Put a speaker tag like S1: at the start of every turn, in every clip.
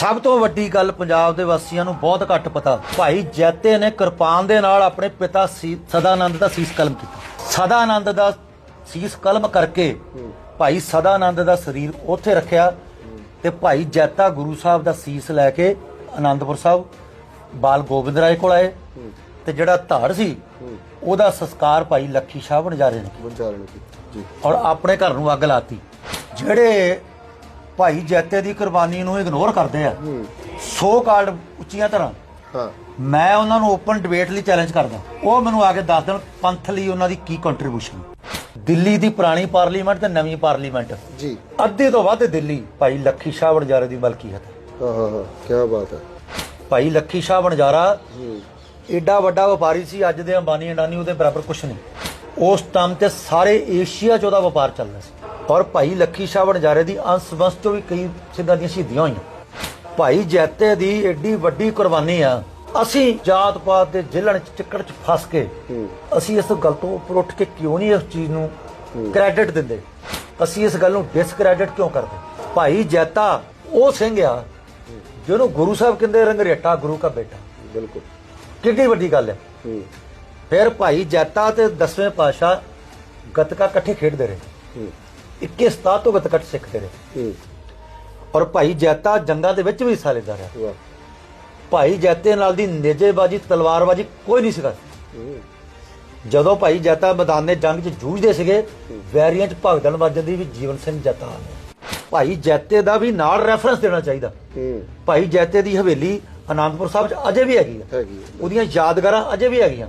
S1: ਸਭ ਤੋਂ ਵੱਡੀ ਗੱਲ ਪੰਜਾਬ ਦੇ ਵਾਸੀਆਂ ਨੂੰ ਬਹੁਤ ਘੱਟ ਪਤਾ। ਭਾਈ ਜੈਤੇ ਨੇ ਕਿਰਪਾਨ ਦੇ ਨਾਲ ਆਪਣੇ ਪਿਤਾ ਸਦਾਨੰਦ ਦਾ ਸੀਸ ਕਲਮ ਕੀਤਾ। ਸਦਾਨੰਦ ਦਾ ਸੀਸ ਕਲਮ ਕਰਕੇ ਭਾਈ ਸਦਾਨੰਦ ਦਾ ਸਰੀਰ ਉੱਥੇ ਰੱਖਿਆ ਤੇ ਭਾਈ ਜੈਤਾ ਗੁਰੂ ਸਾਹਿਬ ਦਾ ਸੀਸ ਲੈ ਕੇ ਆਨੰਦਪੁਰ ਸਾਹਿਬ ਬਾਲ ਗੋਬਿੰਦ ਰਾਏ ਕੋਲ ਆਏ ਤੇ ਜਿਹੜਾ ਧਾੜ ਸੀ ਉਹਦਾ ਸੰਸਕਾਰ ਭਾਈ ਲੱਖੀ ਸ਼ਾਹ ਬਣਜਾਰੇ ਨੇ
S2: ਬੰਜਾਰਨ ਕੀਤੀ ਜੀ।
S1: ਔਰ ਆਪਣੇ ਘਰ ਨੂੰ ਅੱਗ ਲਾਤੀ। ਜਿਹੜੇ ਭਾਈ ਜੈਤੇ ਦੀ ਕੁਰਬਾਨੀ ਨੂੰ ਇਗਨੋਰ ਕਰਦੇ ਆ। ਸੋ ਕਾਲਡ ਉੱਚੀਆਂ ਤਰ੍ਹਾਂ
S2: ਹਾਂ।
S1: ਮੈਂ ਉਹਨਾਂ ਨੂੰ ਓਪਨ ਡਿਬੇਟ ਲਈ ਚੈਲੰਜ ਕਰਦਾ। ਉਹ ਮੈਨੂੰ ਆ ਕੇ ਦੱਸ ਦੇਣ ਪੰਥ ਲਈ ਉਹਨਾਂ ਦੀ ਕੀ ਕੰਟਰੀਬਿਊਸ਼ਨ ਦਿੱਲੀ ਦੀ ਪੁਰਾਣੀ ਪਾਰਲੀਮੈਂਟ ਤੇ ਨਵੀਂ ਪਾਰਲੀਮੈਂਟ
S2: ਜੀ।
S1: ਅੱਧੇ ਤੋਂ ਵੱਧ ਦਿੱਲੀ। ਭਾਈ ਲੱਖੀ ਸ਼ਾਹ ਬਣਜਾਰੇ ਦੀ ਮਲਕੀਅਤ ਹੈ
S2: ਹਾਂ ਹਾਂ। ਕੀ ਬਾਤ ਹੈ।
S1: ਭਾਈ ਲੱਖੀ ਸ਼ਾਹ ਬਣਜਾਰਾ ਏਡਾ ਵੱਡਾ ਵਪਾਰੀ ਸੀ ਅੱਜ ਦੇ ਅੰਬਾਨੀ ਅਡਾਨੀ ਉਹਦੇ ਬਰਾਬਰ ਕੁਛ ਨਹੀਂ। ਉਸ ਟਾਈਮ ਤੇ ਸਾਰੇ ਏਸ਼ੀਆ 'ਚ ਉਹਦਾ ਵਪਾਰ ਚੱਲਦਾ ਸੀ। ਔਰ ਭਾਈ ਲੱਖੀ ਸ਼ਾਹ ਬਣਜਾਰੇ ਦੀ ਅੰਸ਼ ਵੰਸ਼ ਤੋਂ ਵੀ ਕਈ ਸਿੰਘਾਂ ਦੀਆਂ ਸ਼ਹੀਦੀਆਂ ਹੋਈਆਂ। ਭਾਈ ਜੈਤੇ ਦੀ ਏਡੀ ਵੱਡੀ ਕੁਰਬਾਨੀ ਆ ਅਸੀਂ ਜਾਤ ਪਾਤ ਦੇ ਜ਼ਿਲ੍ਹਣ ਚ ਟਿੱਕੜ ਚ ਫਸ ਕੇ ਅਸੀਂ ਇਸ ਗੱਲ ਤੋਂ ਉੱਪਰ ਉੱਠ ਕੇ ਕਿਉਂ ਨਹੀਂ ਇਸ ਚੀਜ਼ ਨੂੰ ਕ੍ਰੈਡਿਟ ਦਿੰਦੇ? ਅਸੀਂ ਇਸ ਗੱਲ ਨੂੰ ਡਿਸਕ੍ਰੈਡਿਟ ਕਿਉਂ ਕਰਦੇ? ਭਾਈ ਜੈਤਾ ਉਹ ਸਿੰਘ ਆ ਜਿਹਨੂੰ ਗੁਰੂ ਸਾਹਿਬ ਕਹਿੰਦੇ ਰੰਗਰੇਟਾ ਗੁਰੂ ਕਾ ਬੇਟਾ।
S2: ਬਿਲਕੁਲ।
S1: ਕਿੰਨੀ ਵੱਡੀ ਗੱਲ ਹੈ। ਫਿਰ ਭਾਈ ਜੈਤਾ ਤੇ ਦਸਵੇਂ ਪਾਸ਼ਾ ਗਤਕਾ ਇਕੱਠੇ ਖੇਡਦੇ ਰਹੇ। 21 ਸਤਾਤ ਤੋਂ ਗਤਕਾ ਸਿੱਖਦੇ ਰਹੇ
S2: ਹੂੰ।
S1: ਔਰ ਭਾਈ ਜੈਤਾ ਜੰਗਾਂ ਦੇ ਵਿੱਚ ਵੀ ਹਿੱਸਾ ਲੈਂਦਾ ਰਿਹਾ।
S2: ਵਾਹ।
S1: ਭਾਈ ਜੈਤੇ ਨਾਲ ਦੀ ਨੇਜੇਬਾਜੀ ਤਲਵਾਰਬਾਜੀ ਕੋਈ ਨਹੀਂ ਸੀਗਾ
S2: ਹੂੰ।
S1: ਜਦੋਂ ਭਾਈ ਜੈਤਾ ਮੈਦਾਨੇ ਜੰਗ 'ਚ ਜੂਝਦੇ ਸੀਗੇ ਵੈਰੀਆਂ 'ਚ ਭਗਦੜ ਵੱਜਣ ਦੀ ਵੀ ਜੀਵਨ ਸਿੰਘ ਜੈਤਾ ਭਾਈ ਜੈਤੇ ਦਾ ਵੀ ਨਾਲ ਰੈਫਰੈਂਸ ਦੇਣਾ ਚਾਹੀਦਾ।
S2: ਹੂੰ।
S1: ਭਾਈ ਜੈਤੇ ਦੀ ਹਵੇਲੀ ਆਨੰਦਪੁਰ ਸਾਹਿਬ 'ਚ ਅਜੇ ਵੀ ਹੈਗੀ ਆ। ਉਹਦੀਆਂ ਯਾਦਗਾਰਾਂ ਅਜੇ ਵੀ ਹੈਗੀਆਂ।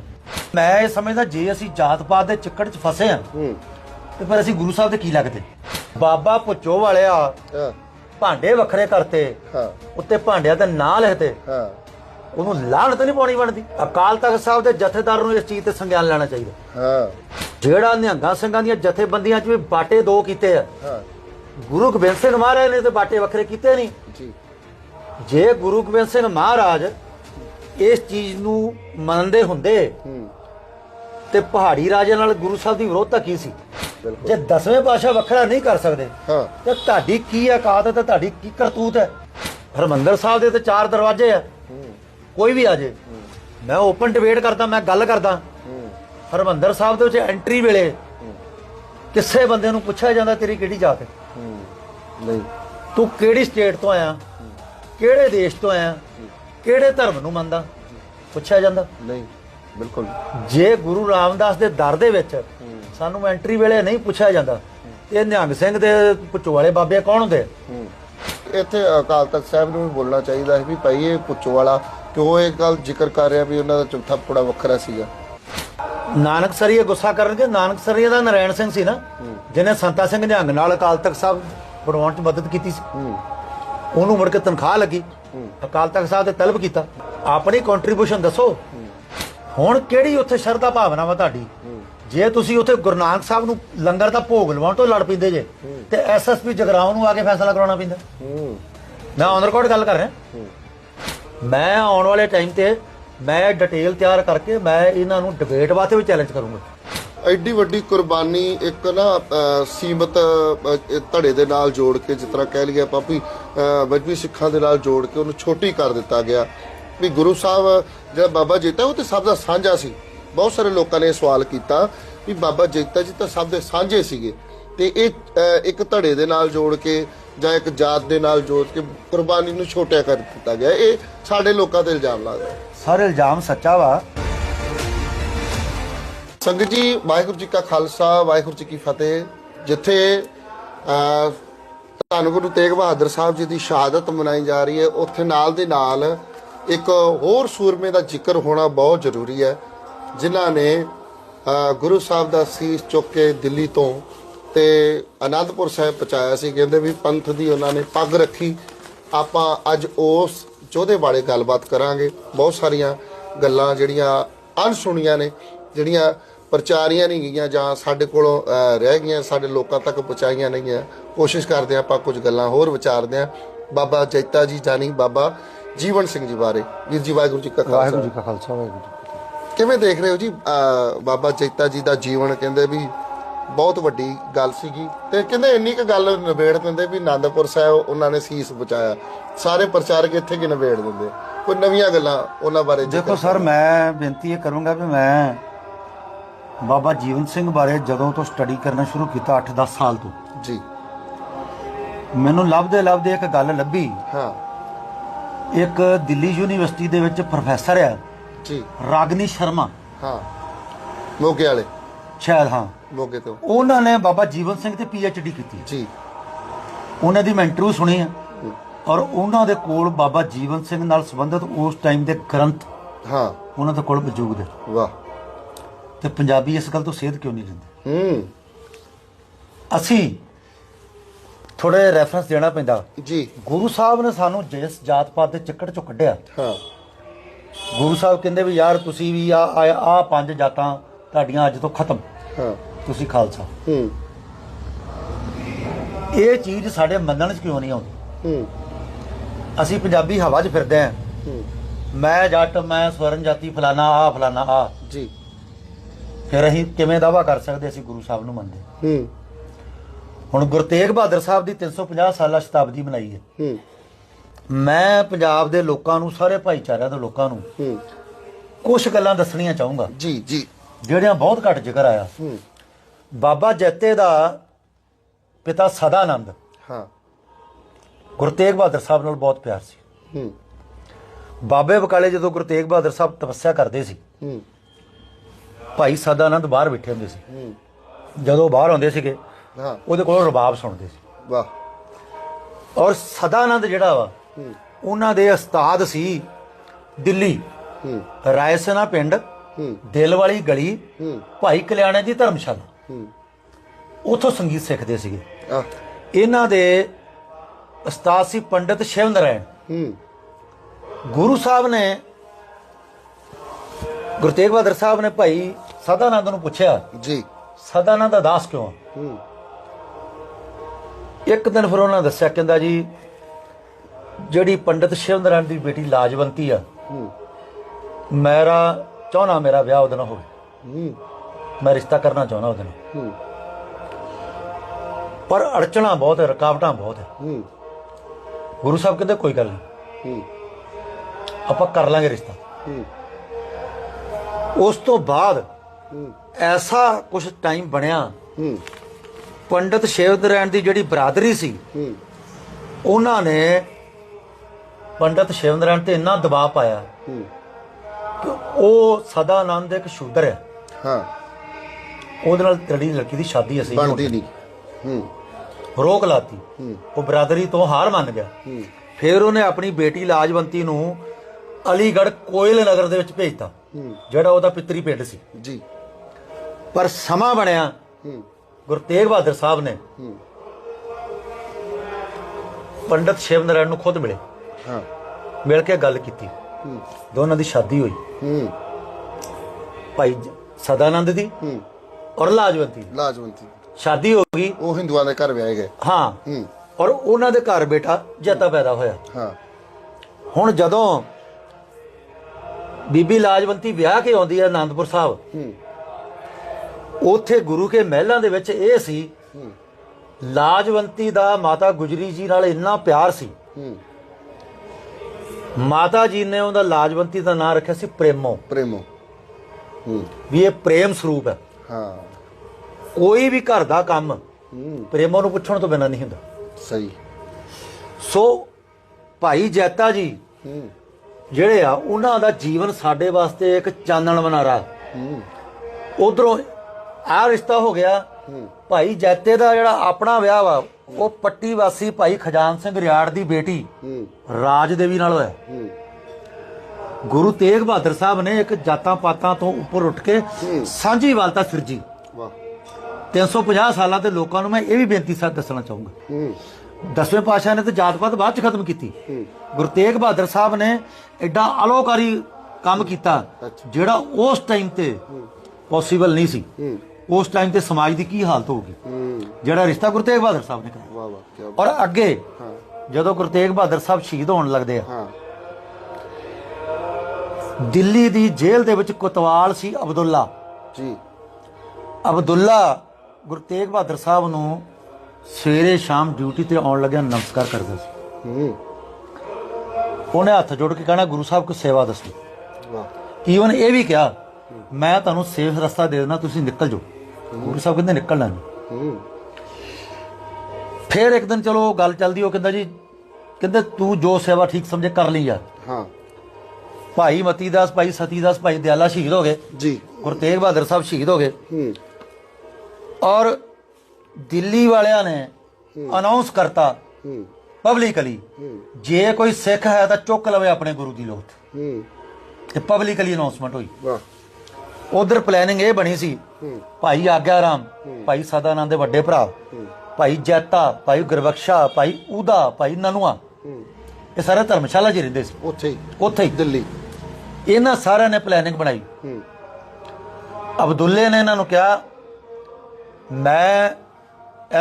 S1: ਮੈਂ ਇਹ ਸਮਝਦਾ ਜੇ ਅਸੀਂ ਜਾਤ ਪਾਤ ਦੇ ਚੱਕਰ 'ਚ ਫਸੇ ਆ
S2: ਹੂੰ।
S1: ਤੇ ਫਿਰ ਅਸੀਂ ਗੁਰੂ ਸਾਹਿਬ ਦੇ ਕੀ ਲੱਗਦੇ? ਬਾਬਾ ਪੁੱਚੋ ਵਾਲਿਆ
S2: ਹਾਂ।
S1: ਭਾਂਡੇ ਵੱਖਰੇ ਕਰਤੇ
S2: ਹਾਂ।
S1: ਉੱਤੇ ਭਾਂਡਿਆਂ ਦਾ ਨਾਂ ਲਿਖਤੇ।
S2: ਹਾਂ।
S1: ਉਹਨੂੰ ਲਾਹਣਤ ਨਹੀਂ ਪਾਉਣੀ ਬਣਦੀ। ਅਕਾਲ ਤਖਤ ਸਾਹਿਬ ਦੇ ਜਥੇਦਾਰ ਨੂੰ ਇਸ ਚੀਜ਼ ਤੇ ਸੰਗਿਆਨ ਲੈਣਾ ਚਾਹੀਦਾ।
S2: ਹਾਂ।
S1: ਜਿਹੜਾ ਨਿਹੰਗਾਂ ਸਿੰਘਾਂ ਦੀਆਂ ਜਥੇਬੰਦੀਆਂ 'ਚ ਵੀ ਬਾਟੇ ਦੋ ਕੀਤੇ ਆ।
S2: ਹਾਂ।
S1: ਗੁਰੂ ਗੋਬਿੰਦ ਸਿੰਘ ਮਹਾਰਾਜ ਨੇ ਤੇ ਬਾਟੇ ਵੱਖਰੇ ਕੀਤੇ ਨਹੀਂ।
S2: ਜੀ।
S1: ਜੇ ਗੁਰੂ ਗੋਬਿੰਦ ਸਿੰਘ ਮਹਾਰਾਜ ਇਸ ਚੀਜ਼ ਨੂੰ ਮੰਨਦੇ ਹੁੰਦੇ
S2: ਹੂੰ।
S1: ਤੇ ਪਹਾੜੀ ਰਾਜੇ ਨਾਲ ਗੁਰੂ ਸਾਹਿਬ ਦੀ ਵਿਰੋਧਤਾ ਕੀ ਸੀ? ਜੇ ਦਸਵੇਂ ਪਾਸ਼ਾ ਵੱਖਰਾ ਨਹੀਂ ਕਰ ਸਕਦੇ
S2: ਹਾਂ।
S1: ਤੇ ਤੁਹਾਡੀ ਕੀ ਔਕਾਤ ਹੈ ਤੇ ਤੁਹਾਡੀ ਕੀ ਕਰਤੂਤ ਹੈ? ਹਰਮੰਦਰ ਸਾਹਿਬ ਦੇ ਤੇ ਚਾਰ ਦਰਵਾਜ਼ੇ ਆ। ਕੋਈ ਵੀ ਆ ਜੇ। ਮੈਂ ਓਪਨ ਡਿਬੇਟ ਕਰਦਾ ਮੈਂ ਗੱਲ ਕਰਦਾ। ਹਰਮੰਦਰ ਸਾਹਿਬ ਦੇ ਵਿੱਚ ਐਂਟਰੀ ਵੇਲੇ ਕਿਸੇ ਬੰਦੇ ਨੂੰ ਪੁੱਛਿਆ ਜਾਂਦਾ ਤੇਰੀ ਕਿਹੜੀ ਜਾਤ ਹੂੰ?
S2: ਨਹੀਂ।
S1: ਤੂੰ ਕਿਹੜੀ ਸਟੇਟ ਤੋਂ ਆਇਆ? ਕਿਹੜੇ ਦੇਸ਼ ਤੋਂ ਆਇਆ? ਕਿਹੜੇ ਧਰਮ ਨੂੰ ਮੰਨਦਾ? ਪੁੱਛਿਆ ਜਾਂਦਾ।
S2: ਨਹੀਂ। ਬਿਲਕੁਲ।
S1: ਜੇ ਗੁਰੂ ਰਾਮਦਾਸ ਦੇ ਦਰ ਦੇ ਵਿੱਚ ਸਾਨੂੰ ਐਂਟਰੀ ਵੇਲੇ ਨਹੀਂ ਪੁੱਛਿਆ ਜਾਂਦਾ ਇਹ ਨਿਹੰਗ ਸਿੰਘ ਦੇ ਪੁਚੋਲੇ ਬਾਬੇ ਕੌਣ ਹੁੰਦੇ?
S2: ਇੱਥੇ ਅਕਾਲ ਤਖਤ ਸਾਹਿਬ ਨੂੰ ਵੀ ਬੋਲਣਾ ਚਾਹੀਦਾ ਹੈ ਵੀ ਭਾਈ ਇਹ ਪੁੱਛੋ ਵਾਲਾ ਕਿਉਂ ਇਹ ਗੱਲ ਜ਼ਿਕਰ ਕਰ ਰਿਹਾ ਵੀ ਉਹਨਾਂ ਦਾ ਚੌਥਾ ਪੁੜਾ ਵੱਖਰਾ ਸੀਗਾ?
S1: ਨਾਨਕ ਸਰੀਏ ਗੁੱਸਾ ਕਰਨਗੇ ਨਾਨਕ ਸਰੀਏ ਦਾ ਨਰਾਇਣ ਸਿੰਘ ਸੀ ਨਾ ਜਿਹਨੇ ਸੰਤਾ ਸਿੰਘ ਨਿਹੰਗ ਨਾਲ ਅਕਾਲ ਤਖਤ ਸਾਹਿਬ ਬਣਾਉਣ 'ਚ ਮਦਦ ਕੀਤੀ ਸੀ। ਉਹਨੂੰ ਮੁੜ ਕੇ ਤਨਖਾਹ ਲੱਗੀ। ਅਕਾਲ ਤਖਤ ਸਾਹਿਬ ਤੇ ਤਲਬ ਕੀਤਾ। ਆਪਣੀ ਕੰਟਰੀਬਿਊਸ਼ਨ ਦੱਸੋ ਹੁਣ ਕਿਹੜੀ ਉੱਥੇ ਸ਼ਰਧਾ ਭਾਵਨਾ ਵਾ ਤੁਹਾਡੀ? ਜੇ ਤੁਸੀਂ ਉੱਥੇ ਗੁਰੂ ਨਾਨਕ ਸਾਹਿਬ ਨੂੰ ਲੰਗਰ ਦਾ ਭੋਗ ਲਵਾਉਣ ਤੋਂ ਲੜ ਪੈਂਦੇ ਜੇ ਤੇ ਐਸਐਸਪੀ ਜਗਰਾਉਂ ਨੂੰ ਆ ਕੇ ਫੈਸਲਾ ਕਰਾਉਣਾ ਪੈਂਦਾ। ਮੈਂ ਔਨ ਰਿਕਾਰਡ ਗੱਲ ਕਰ ਰਿਹਾ। ਮੈਂ ਆਉਣ ਵਾਲੇ ਟਾਈਮ ਤੇ ਮੈਂ ਡਿਟੇਲ ਤਿਆਰ ਕਰਕੇ ਮੈਂ ਇਹਨਾਂ ਨੂੰ ਡਿਬੇਟ ਵਾਸਤੇ ਵੀ ਚੈਲੰਜ ਕਰੂੰਗਾ।
S2: ਐਡੀ ਵੱਡੀ ਕੁਰਬਾਨੀ ਇੱਕ ਨਾ ਸੀਮਤ ਧੜੇ ਦੇ ਨਾਲ ਜੋੜ ਕੇ ਜਿਸ ਤਰ੍ਹਾਂ ਕਹਿ ਲਈਏ ਆਪਾਂ ਵੀ ਅਹ, ਮਜਬੀ ਸਿੱਖਾਂ ਦੇ ਨਾਲ ਜੋੜ ਕੇ ਉਹਨੂੰ ਛੋਟੀ ਕਰ ਦਿੱਤਾ ਗਿਆ। ਵੀ ਗੁਰੂ ਸਾਹਿਬ ਜਿਹੜਾ ਬਾਬਾ ਜੀਤਾ ਉਹ ਤੇ ਸਭ ਦਾ ਸਾਂਝਾ ਸੀ। ਬਹੁਤ ਸਾਰੇ ਲੋਕਾਂ ਨੇ ਸਵਾਲ ਕੀਤਾ ਵੀ ਬਾਬਾ ਜੀਤਾ ਜੀ ਤਾਂ ਸਭ ਦੇ ਸਾਂਝੇ ਸੀਗੇ। ਤੇ ਇਹ ਇੱਕ ਧੜੇ ਦੇ ਨਾਲ ਜੋੜ ਕੇ ਜਾਂ ਇੱਕ ਜਾਤ ਦੇ ਨਾਲ ਜੋੜ ਕੇ ਕੁਰਬਾਨੀ ਨੂੰ ਛੋਟਿਆ ਕਰ ਦਿੱਤਾ ਗਿਆ। ਇਹ ਸਾਡੇ ਲੋਕਾਂ ਤੇ ਇਲਜ਼ਾਮ ਲੱਗਦਾ
S1: ਸਰ ਇਲਜ਼ਾਮ ਸੱਚਾ ਵਾ।
S2: ਸੰਗਤ ਜੀ ਵਾਹਿਗੁਰੂ ਜੀ ਕਾ ਖਾਲਸਾ ਵਾਹਿਗੁਰੂ ਜੀ ਕੀ ਫਤਿਹ। ਜਿੱਥੇ ਧੰਨ ਗੁਰੂ ਤੇਗ ਬਹਾਦਰ ਸਾਹਿਬ ਜੀ ਦੀ ਸ਼ਹਾਦਤ ਮਨਾਈ ਜਾ ਰਹੀ ਹੈ ਉੱਥੇ ਨਾਲ ਦੇ ਨਾਲ ਇੱਕ ਹੋਰ ਸੂਰਮੇ ਦਾ ਜ਼ਿਕਰ ਹੋਣਾ ਬਹੁਤ ਜ਼ਰੂਰੀ ਹੈ, ਜਿਨ੍ਹਾਂ ਨੇ ਗੁਰੂ ਸਾਹਿਬ ਦਾ ਸੀਸ ਚੁੱਕ ਕੇ ਦਿੱਲੀ ਤੋਂ ਤੇ ਅਨੰਦਪੁਰ ਸਾਹਿਬ ਪਹੁੰਚਾਇਆ ਸੀ, ਕਹਿੰਦੇ ਵੀ ਪੰਥ ਦੀ ਉਹਨਾਂ ਨੇ ਪੱਗ ਰੱਖੀ। ਆਪਾਂ ਅੱਜ ਉਸ ਯੋਧੇ ਬਾਰੇ ਗੱਲਬਾਤ ਕਰਾਂਗੇ। ਬਹੁਤ ਸਾਰੀਆਂ ਗੱਲਾਂ ਜਿਹੜੀਆਂ ਅਣਸੁਣੀਆਂ ਨੇ, ਜਿਹੜੀਆਂ ਪ੍ਰਚਾਰੀਆਂ ਨਹੀਂ ਗਈਆਂ ਜਾਂ ਸਾਡੇ ਕੋਲੋਂ ਰਹਿ ਗਈਆਂ, ਸਾਡੇ ਲੋਕਾਂ ਤੱਕ ਪਹੁੰਚਾਈਆਂ ਨਹੀਂ ਗਈਆਂ। ਕੋਸ਼ਿਸ਼ ਕਰਦੇ ਹਾਂ ਆਪਾਂ ਕੁਝ ਗੱਲਾਂ ਹੋਰ ਵਿਚਾਰਦੇ ਹਾਂ। ਬਾਬਾ ਜੈਤਾ ਜੀ ਜਾਨੀ ਬਾਬਾ ਜੀਵਨ ਸਿੰਘ ਜੀ ਬਾਰੇ ਵੀਰ ਜੀ ਵਾਹਿਗੁਰੂ ਜੀ ਕਾ ਖਾਲਸਾ।
S1: ਕਾ ਖਾਲਸਾ ਵਾਹਿਗੁਰੂ ਜੀ ਕੀ ਫਤਿਹ।
S2: ਕਿਵੇਂ ਦੇਖ ਰਹੇ ਹੋ ਜੀ? ਅਹ, ਬਾਬਾ ਜੈਤਾ ਜੀ ਦਾ ਜੀਵਨ ਕਹਿੰਦੇ ਵੀ ਬਹੁਤ ਵੱਡੀ ਗੱਲ ਸੀਗੀ ਤੇ ਕਹਿੰਦੇ ਇੰਨੀ ਕੁ ਗੱਲ ਨਿਬੇੜ ਦਿੰਦੇ ਵੀ ਆਨੰਦਪੁਰ ਸਾਹਿਬ ਉਹਨਾਂ ਨੇ ਸੀਸ ਬਚਾਇਆ। ਸਾਰੇ ਪ੍ਰਚਾਰਕ ਇੱਥੇ ਕੀ ਨਿਬੇੜ ਦਿੰਦੇ? ਕੋਈ ਨਵੀਆਂ ਗੱਲਾਂ ਉਹਨਾਂ ਬਾਰੇ ਜ਼ਿਕਰ
S1: ਦੇਖੋ ਸਰ ਮੈਂ ਬੇਨਤੀ ਇਹ ਕਰੂੰਗਾ ਵੀ ਮੈਂ ਬਾਬਾ ਜੀਵਨ ਸਿੰਘ ਬਾਰੇ ਜਦੋਂ ਤੋਂ ਸਟੱਡੀ ਕਰਨਾ ਸ਼ੁਰੂ ਕੀਤਾ 8-10 ਸਾਲ ਤੋਂ।
S2: ਜੀ।
S1: ਮੈਨੂੰ ਲੱਭਦੇ ਲੱਭਦੇ ਇੱਕ ਗੱਲ ਲੱਭੀ।
S2: ਹਾਂ।
S1: ਇੱਕ ਦਿੱਲੀ ਯੂਨੀਵਰਸਿਟੀ ਦੇ ਵਿੱਚ ਪ੍ਰੋਫੈਸਰ ਆ।
S2: ਜੀ।
S1: ਰਾਗਨੀ ਸ਼ਰਮਾ।
S2: ਹਾਂ। ਮੋਗੇ ਵਾਲੇ।
S1: ਸ਼ਾਇਦ ਹਾਂ।
S2: ਮੋਗੇ ਤੋਂ।
S1: ਉਹਨਾਂ ਨੇ ਬਾਬਾ ਜੀਵਨ ਸਿੰਘ ਤੇ ਡੀ ਕੀਤੀ
S2: ਜੀ।
S1: ਉਹਨਾਂ ਦੀ ਮੈਂ ਇੰਟਰਵਿਊ ਸੁਣੀ ਆ। ਔਰ ਉਹਨਾਂ ਦੇ ਕੋਲ ਬਾਬਾ ਜੀਵਨ ਸਿੰਘ ਨਾਲ ਸੰਬੰਧਿਤ ਉਸ ਟਾਈਮ ਦੇ ਗ੍ਰੰਥ
S2: ਹਾਂ।
S1: ਉਹਨਾਂ ਦੇ ਕੋਲ ਮੌਜੂਦ ਹੈ
S2: ਵਾਹ।
S1: ਤੇ ਪੰਜਾਬੀ ਇਸ ਗੱਲ ਤੋਂ ਸੇਧ ਕਿਉਂ ਨਹੀਂ ਲੈਂਦੇ?
S2: ਹੂੰ।
S1: ਅਸੀਂ ਥੋੜੇ ਰੈਫਰੈਂਸ ਦੇਣਾ ਪੈਂਦਾ।
S2: ਜੀ।
S1: ਗੁਰੂ ਸਾਹਿਬ ਨੇ ਸਾਨੂੰ ਜਿਸ ਜਾਤ ਪਾਤ ਦੇ ਚੱਕੜ ਚੋਂ ਕੱਢਿਆ।
S2: ਹਾਂ।
S1: ਗੁਰੂ ਸਾਹਿਬ ਕਹਿੰਦੇ ਵੀ ਯਾਰ ਤੁਸੀਂ ਵੀ ਆ ਆ ਪੰਜ ਜਾਤਾਂ ਤੁਹਾਡੀਆਂ ਅੱਜ ਤੋਂ ਖਤਮ।
S2: ਹਾਂ।
S1: ਤੁਸੀਂ ਖਾਲਸਾ।
S2: ਹੂੰ।
S1: ਇਹ ਚੀਜ਼ ਸਾਡੇ ਮੰਨਣ 'ਚ ਕਿਉਂ ਨਹੀਂ ਆਉਂਦੀ?
S2: ਹੂੰ।
S1: ਅਸੀਂ ਪੰਜਾਬੀ ਹਵਾ 'ਚ ਫਿਰਦੇ ਆਂ।
S2: ਹੂੰ।
S1: ਮੈਂ ਜੱਟ ਮੈਂ ਸਵਰਨ ਜਾਤੀ ਫਲਾਣਾ ਆ ਫਲਾਣਾ ਆ।
S2: ਜੀ।
S1: ਫਿਰ ਅਸੀਂ ਕਿਵੇਂ ਦਾਵਾ ਕਰ ਸਕਦੇ ਅਸੀਂ ਗੁਰੂ ਸਾਹਿਬ ਨੂੰ ਮੰਨਦੇ?
S2: ਹੂੰ।
S1: ਹੁਣ ਗੁਰੂ ਤੇਗ ਬਹਾਦਰ ਸਾਹਿਬ ਦੀ 350 ਸਾਲਾ ਸ਼ਤਾਬਦੀ ਮਨਾਈ ਹੈ। ਮੈਂ ਪੰਜਾਬ ਦੇ ਲੋਕਾਂ ਨੂੰ ਸਾਰੇ ਭਾਈਚਾਰਿਆਂ ਦੇ ਲੋਕਾਂ ਨੂੰ ਕੁਝ ਗੱਲਾਂ ਦੱਸਣੀਆਂ ਚਾਹੂੰਗਾ।
S2: ਜੀ ਜੀ।
S1: ਜਿਹੜੀਆਂ ਬਹੁਤ ਘੱਟ ਜ਼ਿਕਰ ਆਇਆ। ਬਾਬਾ ਜੈਤੇ ਦਾ ਪਿਤਾ ਸਦਾਨੰਦ
S2: ਹਾਂ।
S1: ਗੁਰੂ ਤੇਗ ਬਹਾਦਰ ਸਾਹਿਬ ਨਾਲ ਬਹੁਤ ਪਿਆਰ ਸੀ।
S2: ਹੂੰ।
S1: ਬਾਬੇ ਬਕਾਲੇ ਜਦੋਂ ਗੁਰੂ ਤੇਗ ਬਹਾਦਰ ਸਾਹਿਬ ਤਪੱਸਿਆ ਕਰਦੇ ਸੀ।
S2: ਹੂੰ।
S1: ਭਾਈ ਸਦਾਨੰਦ ਬਾਹਰ ਬੈਠੇ ਹੁੰਦੇ ਸੀ। ਜਦੋਂ ਬਾਹਰ ਆਉਂਦੇ ਸੀਗੇ
S2: ਹਾਂ।
S1: ਉਹਦੇ ਕੋਲ ਰਬਾਬ ਸੁਣਦੇ ਸੀ।
S2: ਵਾਹ।
S1: ਔਰ ਸਦਾਨੰਦ ਜਿਹੜਾ ਵਾ ਉਹਨਾਂ ਦੇ ਉਸਤਾਦ ਸੀ ਦਿੱਲੀ।
S2: ਹੂੰ।
S1: ਰਾਇਸਨਾ ਪਿੰਡ
S2: ਹੂੰ।
S1: ਦਿਲ ਵਾਲੀ ਗਲੀ
S2: ਹੂੰ।
S1: ਭਾਈ ਕਲਿਆਣੇ ਦੀ ਧਰਮਸ਼ਾਲਾ।
S2: ਹੂੰ।
S1: ਉੱਥੋਂ ਸੰਗੀਤ ਸਿੱਖਦੇ ਸੀਗੇ। ਇਹਨਾਂ ਦੇ ਉਸਤਾਦ ਸੀ ਪੰਡਿਤ ਸ਼ਿਵ ਨਾਰਾਇਣ।
S2: ਹੂੰ।
S1: ਗੁਰੂ ਸਾਹਿਬ ਨੇ ਗੁਰੂ ਤੇਗ ਬਹਾਦਰ ਸਾਹਿਬ ਨੇ ਭਾਈ ਸਦਾਨੰਦ ਨੂੰ ਪੁੱਛਿਆ
S2: ਜੀ।
S1: ਸਦਾਨੰਦ ਅਦਾਸ ਕਿਉਂ?
S2: ਹੂੰ।
S1: ਇੱਕ ਦਿਨ ਫਿਰ ਉਹਨਾਂ ਦੱਸਿਆ ਕਹਿੰਦਾ ਜੀ ਜਿਹੜੀ ਪੰਡਿਤ ਸ਼ਿਵ ਨਾਰਾਇਣ ਦੀ ਬੇਟੀ ਲਾਜਵੰਤੀ ਆ ਮੇਰਾ ਚਾਹਣਾ ਮੇਰਾ ਵਿਆਹ ਉਹਦੇ ਨਾਲ ਹੋਵੇ। ਮੈਂ ਰਿਸ਼ਤਾ ਕਰਨਾ ਚਾਹੁੰਦਾ ਉਹਦੇ ਨਾਲ। ਪਰ ਅੜਚਣਾ ਬਹੁਤ ਹੈ ਰੁਕਾਵਟਾਂ ਬਹੁਤ ਹੈ। ਗੁਰੂ ਸਾਹਿਬ ਕਹਿੰਦੇ ਕੋਈ ਗੱਲ ਨਹੀਂ। ਆਪਾਂ ਕਰ ਲਾਂਗੇ ਰਿਸ਼ਤਾ। ਉਸ ਤੋਂ ਬਾਅਦ ਐਸਾ ਕੁਝ ਟਾਈਮ ਬਣਿਆ ਪੰਡਿਤ ਸ਼ਿਵ ਨਾਰਾਇਣ ਦੀ ਜਿਹੜੀ ਬਰਾਦਰੀ ਸੀ
S2: ਹੂੰ।
S1: ਉਹਨਾਂ ਨੇ ਪੰਡਿਤ ਸ਼ਿਵ ਤੇ ਇੰਨਾ ਦਬਾਅ ਪਾਇਆ
S2: ਹੂੰ।
S1: ਕਿ ਉਹ ਸਦਾਨੰਦ ਇੱਕ ਸ਼ੂਦਰ ਹੈ।
S2: ਹਾਂ।
S1: ਉਹਦੇ ਨਾਲ ਤੇਰੀ ਲੜਕੀ ਦੀ ਸ਼ਾਦੀ ਅਸੀਂ
S2: ਬਣਦੀ ਨਹੀਂ। ਹੂੰ।
S1: ਰੋਕ ਲਾਤੀ। ਉਹ ਬਰਾਦਰੀ ਤੋਂ ਹਾਰ ਮੰਨ ਗਿਆ।
S2: ਹੂੰ।
S1: ਫਿਰ ਉਹਨੇ ਆਪਣੀ ਬੇਟੀ ਲਾਜਵੰਤੀ ਨੂੰ ਅਲੀਗੜ੍ਹ ਕੋਇਲ ਨਗਰ ਦੇ ਵਿੱਚ ਭੇਜਤਾ ਜਿਹੜਾ ਉਹਦਾ ਪਿਤਰੀ ਪਿੰਡ ਸੀ।
S2: ਜੀ।
S1: ਪਰ ਸਮਾਂ ਬਣਿਆ
S2: ਹੂੰ।
S1: ਗੁਰੂ ਤੇਗ ਬਹਾਦਰ ਸਾਹਿਬ ਨੇ ਪੰਡਿਤ ਸ਼ਿਵ ਨਾਰਾਇਣ ਨੂੰ ਖੁਦ ਮਿਲੇ।
S2: ਹਾਂ।
S1: ਮਿਲ ਕੇ ਗੱਲ ਕੀਤੀ।
S2: ਹੂੰ।
S1: ਦੋਨਾਂ ਦੀ ਸ਼ਾਦੀ ਹੋਈ।
S2: ਹੂੰ।
S1: ਭਾਈ ਸਦਾਨੰਦ ਦੀ
S2: ਹੂੰ।
S1: ਔਰ ਲਾਜਵੰਤੀ
S2: ਲਾਜਵੰਤੀ
S1: ਸ਼ਾਦੀ ਹੋ ਗਈ।
S2: ਉਹ ਹਿੰਦੂਆਂ ਦੇ ਘਰ ਵਿਆਹੇ ਗਏ।
S1: ਹਾਂ।
S2: ਹੂੰ।
S1: ਔਰ ਉਹਨਾਂ ਦੇ ਘਰ ਬੇਟਾ ਜੱਤਾ ਪੈਦਾ ਹੋਇਆ।
S2: ਹਾਂ।
S1: ਹੁਣ ਜਦੋਂ ਬੀਬੀ ਲਾਜਵੰਤੀ ਵਿਆਹ ਕੇ ਆਉਂਦੀ ਹੈ ਆਨੰਦਪੁਰ ਸਾਹਿਬ
S2: ਹੂੰ।
S1: ਉੱਥੇ ਗੁਰੂ ਕੇ ਮਹਿਲਾਂ ਦੇ ਵਿੱਚ ਇਹ ਸੀ ਲਾਜਵੰਤੀ ਦਾ ਮਾਤਾ ਗੁਜਰੀ ਜੀ ਨਾਲ ਇੰਨਾ ਪਿਆਰ ਸੀ। ਮਾਤਾ ਜੀ ਨੇ ਉਹਦਾ ਲਾਜਵੰਤੀ ਦਾ ਨਾਮ ਰੱਖਿਆ ਸੀ ਪ੍ਰੇਮੋ।
S2: ਪ੍ਰੇਮੋ।
S1: ਵੀ ਇਹ ਪ੍ਰੇਮ ਸਰੂਪ ਹੈ।
S2: ਹਾਂ।
S1: ਕੋਈ ਵੀ ਘਰ ਦਾ ਕੰਮ ਪ੍ਰੇਮੋ ਨੂੰ ਪੁੱਛਣ ਤੋਂ ਬਿਨਾਂ ਨਹੀਂ ਹੁੰਦਾ।
S2: ਸਹੀ।
S1: ਸੋ ਭਾਈ ਜੈਤਾ ਜੀ ਜਿਹੜੇ ਆ ਉਹਨਾਂ ਦਾ ਜੀਵਨ ਸਾਡੇ ਵਾਸਤੇ ਇੱਕ ਚਾਨਣ
S2: ਹੂੰ।
S1: ਉਧਰੋਂ ਆ ਰਿਸ਼ਤਾ ਹੋ ਗਿਆ। ਭਾਈ ਜੈਤੇ ਦਾ ਜਿਹੜਾ ਆਪਣਾ ਵਿਆਹ ਵਾ ਉਹ ਪੱਟੀ ਵਾਸੀ ਭਾਈ ਖਜਾਨ ਸਿੰਘ ਰਿਆੜ ਦੀ ਬੇਟੀ ਰਾਜ ਦੇਵੀ ਨਾਲ ਹੋਇਆ। ਗੁਰੂ ਤੇਗ ਬਹਾਦਰ ਸਾਹਿਬ ਨੇ ਇੱਕ ਜਾਤਾਂ ਪਾਤਾਂ ਤੋਂ ਉੱਪਰ ਉੱਠ ਕੇ ਸਾਂਝੀ ਵਾਲਤਾ ਸਿਰਜੀ।
S2: ਵਾਹ।
S1: 350 ਸਾਲਾਂ ਦੇ ਲੋਕਾਂ ਨੂੰ ਮੈਂ ਇਹ ਵੀ ਬੇਨਤੀ ਸਾਥ ਦੱਸਣਾ ਚਾਹੂੰਗਾ। ਦਸਵੇਂ ਪਾਤਸ਼ਾਹ ਨੇ ਤਾਂ ਜਾਤ ਪਾਤ ਬਾਅਦ ਚ ਖਤਮ ਕੀਤੀ। ਗੁਰੂ ਤੇਗ ਬਹਾਦਰ ਸਾਹਿਬ ਨੇ ਐਡਾ ਅਲੋਕਾਰੀ ਕੰਮ ਕੀਤਾ। ਜਿਹੜਾ ਉਸ ਟਾਈਮ ਤੇ ਪੋਸੀਬਲ ਨਹੀਂ ਸੀ। ਉਸ ਟਾਈਮ ਤੇ ਸਮਾਜ ਦੀ ਕੀ ਹਾਲਤ ਹੋਊਗੀ? ਜਿਹੜਾ ਰਿਸ਼ਤਾ ਗੁਰੂ ਤੇਗ ਬਹਾਦਰ ਸਾਹਿਬ ਨੇ ਕਰਾਇਆ।
S2: ਵਾਹ ਵਾਹ ਕੀ
S1: ਔਰ ਅੱਗੇ ਜਦੋਂ ਗੁਰੂ ਤੇਗ ਬਹਾਦਰ ਸਾਹਿਬ ਸ਼ਹੀਦ ਹੋਣ ਲੱਗਦੇ ਆ
S2: ਹਾਂ।
S1: ਦਿੱਲੀ ਦੀ ਜੇਲ੍ਹ ਦੇ ਵਿੱਚ ਕੋਤਵਾਲ ਸੀ ਅਬਦੁੱਲਾ।
S2: ਜੀ।
S1: ਅਬਦੁੱਲਾ ਗੁਰੂ ਤੇਗ ਬਹਾਦਰ ਸਾਹਿਬ ਨੂੰ ਸਵੇਰੇ ਸ਼ਾਮ ਡਿਊਟੀ ਤੇ ਆਉਣ ਲੱਗਿਆ ਨਮਸਕਾਰ ਕਰਦਾ ਸੀ।
S2: ਹੂੰ।
S1: ਉਹਨੇ ਹੱਥ ਜੋੜ ਕੇ ਕਹਿਣਾ ਗੁਰੂ ਸਾਹਿਬ ਕੋ ਸੇਵਾ ਦੱਸੋ।
S2: ਵਾਹ।
S1: ਈਵਨ ਇਹ ਵੀ ਕਿਹਾ ਮੈਂ ਤੁਹਾਨੂੰ ਸੇਫ ਰਸਤਾ ਦੇ ਦੇਣਾ ਤੁਸੀਂ ਨਿਕਲ ਜਾਓ। ਗੁਰੂ ਸਾਹਿਬ ਕਹਿੰਦੇ ਨਿਕਲਣਾ ਨਹੀਂ। ਫਿਰ ਇੱਕ ਦਿਨ ਚਲੋ ਗੱਲ ਚੱਲਦੀ ਉਹ ਕਹਿੰਦਾ ਜੀ ਕਹਿੰਦੇ ਤੂੰ ਜੋ ਸੇਵਾ ਠੀਕ ਸਮਝੇ ਕਰ ਲਈ ਯਾਰ
S2: ਹਾਂ।
S1: ਭਾਈ ਮਤੀਦਾਸ ਭਾਈ ਸਤੀਦਾਸ ਭਾਈ ਦਿਆਲਾ ਸ਼ਹੀਦ ਹੋ ਗਏ।
S2: ਜੀ।
S1: ਗੁਰੂ ਤੇਗ ਬਹਾਦਰ ਸਾਹਿਬ ਸ਼ਹੀਦ ਹੋ ਗਏ।
S2: ਹੂੰ।
S1: ਔਰ ਦਿੱਲੀ ਵਾਲਿਆਂ ਨੇ ਅਨਾਉਂਸ ਕਰਤਾ
S2: ਹੂੰ।
S1: ਪਬਲਿਕਲੀ ਜੇ ਕੋਈ ਸਿੱਖ ਹੈ ਤਾਂ ਚੁੱਕ ਲਵੇ ਆਪਣੇ ਗੁਰੂ ਦੀ ਲੋਥ।
S2: ਹੂੰ।
S1: ਤੇ ਪਬਲਿਕਲੀ ਅਨਾਉਂਸਮੈਂਟ ਹੋਈ।
S2: ਵਾਹ।
S1: ਉਧਰ ਪਲੈਨਿੰਗ ਇਹ ਬਣੀ ਸੀ ਭਾਈ ਆਗਿਆਰਾਮ ਭਾਈ ਸਦਾਨੰਦ ਦੇ ਵੱਡੇ ਭਰਾ ਭਾਈ ਜੈਤਾ ਭਾਈ ਗੁਰਬਖਸ਼ਾ ਭਾਈ ਊਦਾ ਭਾਈ ਨਨੂਆ। ਇਹ ਸਾਰੇ ਧਰਮਸ਼ਾਲਾ 'ਚ ਰਹਿੰਦੇ ਸੀ।
S2: ਉੱਥੇ ਹੀ।
S1: ਉੱਥੇ ਹੀ।
S2: ਦਿੱਲੀ।
S1: ਇਹਨਾਂ ਸਾਰਿਆਂ ਨੇ ਪਲੈਨਿੰਗ ਬਣਾਈ। ਅਬਦੁੱਲੇ ਨੇ ਇਹਨਾਂ ਨੂੰ ਕਿਹਾ ਮੈਂ